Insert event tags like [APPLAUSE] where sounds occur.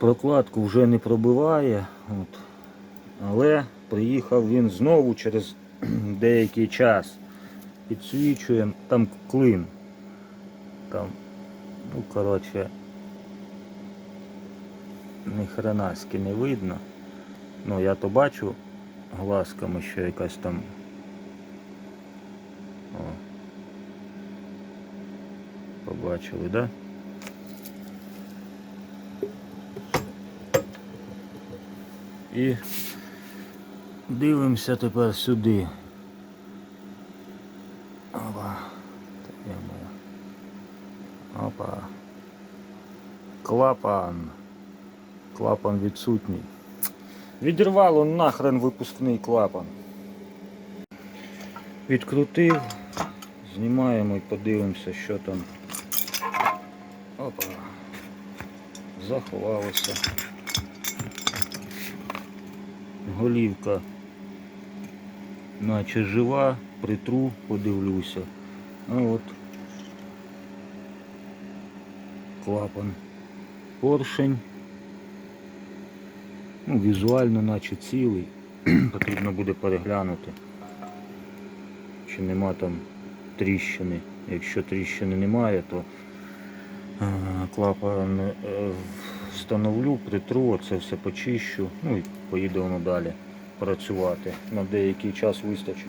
Прокладку вже не пробиває, от. але приїхав він знову через [CLEARS THROAT] деякий час. Підсвічує, там клин. Там, ну коротше, ні хренаськи не видно. Ну я то бачу глазками, що якась там. О. Побачили, да? І дивимося тепер сюди. Опа. Опа. Клапан. Клапан відсутній. Відірвало нахрен випускний клапан. Відкрутив. Знімаємо і подивимося, що там. Опа. Заховалося. Голівка наче жива, притру, подивлюся. А от клапан. Поршень. Ну, візуально наче цілий. [CLEARS THROAT] Потрібно буде переглянути. Чи нема там тріщини. Якщо тріщини немає, то клапан е, встановлю, притру, це все почищу, ну і поїдемо далі працювати. На деякий час вистачить.